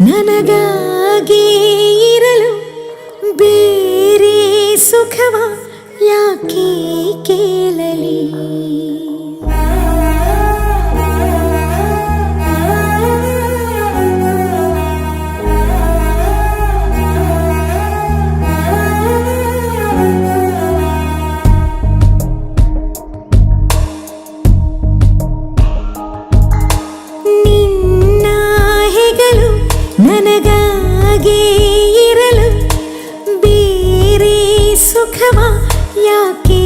ನನಗಾಗಿ ಇರಲು ಬೇರೆ ಸುಖವ ಯಾಕೆ ಕೇಳಲಿ? ಯಾಕೆ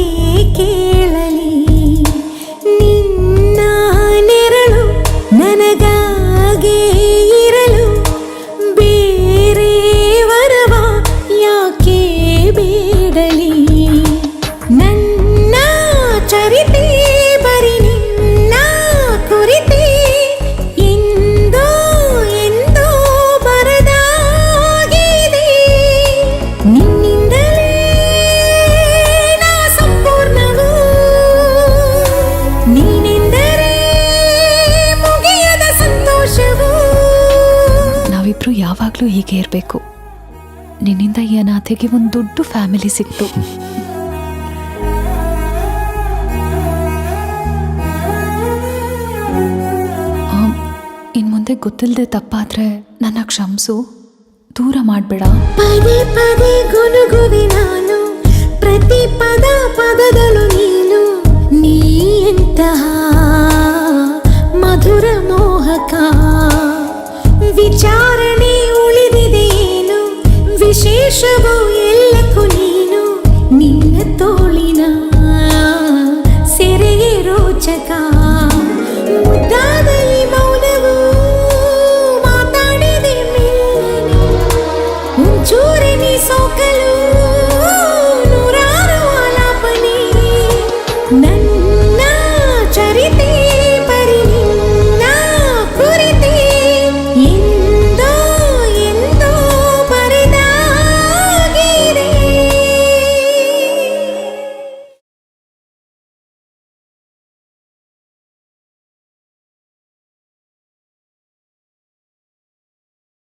ಕೇಳಲಿ? ನಿನ್ನ ನೆರಳು ನನಗಾಗಿ ಯಾವಾಗಲೂ ಹೀಗೆ ಇರಬೇಕು. ನಿನ್ನಿಂದ ಈ ಅನಾಥೆಗೆ ಒಂದು ದೊಡ್ಡ ಫ್ಯಾಮಿಲಿ ಸಿಕ್ತು. ಇನ್ನು ಇನ್ ಮುಂದೆ ಗೊತ್ತಿಲ್ಲದೆ ತಪ್ಪಾದ್ರೆ ನನ್ನ ಕ್ಷಮಿಸು. ದೂರ ಮಾಡಬೇಡ. ಪದೇ ಪದೇ ಗುನುಗುವಿ ನಾನು. ಪ್ರತಿ ಪದ ಪದದಳು ನೀನು. ನೀ ಎಂತಹ ಮಧುರ ಮೋಹಕ. ವಿಚಾರಣೆ శుభు ఎల్లకు నేను నిన్న తోళిన సెరగే రోచక ముದ್ದಾదలి మౌనవు మాతాడేది మెల్లని. ఉంచూరని సోకలు నూరారు ఆలాపని.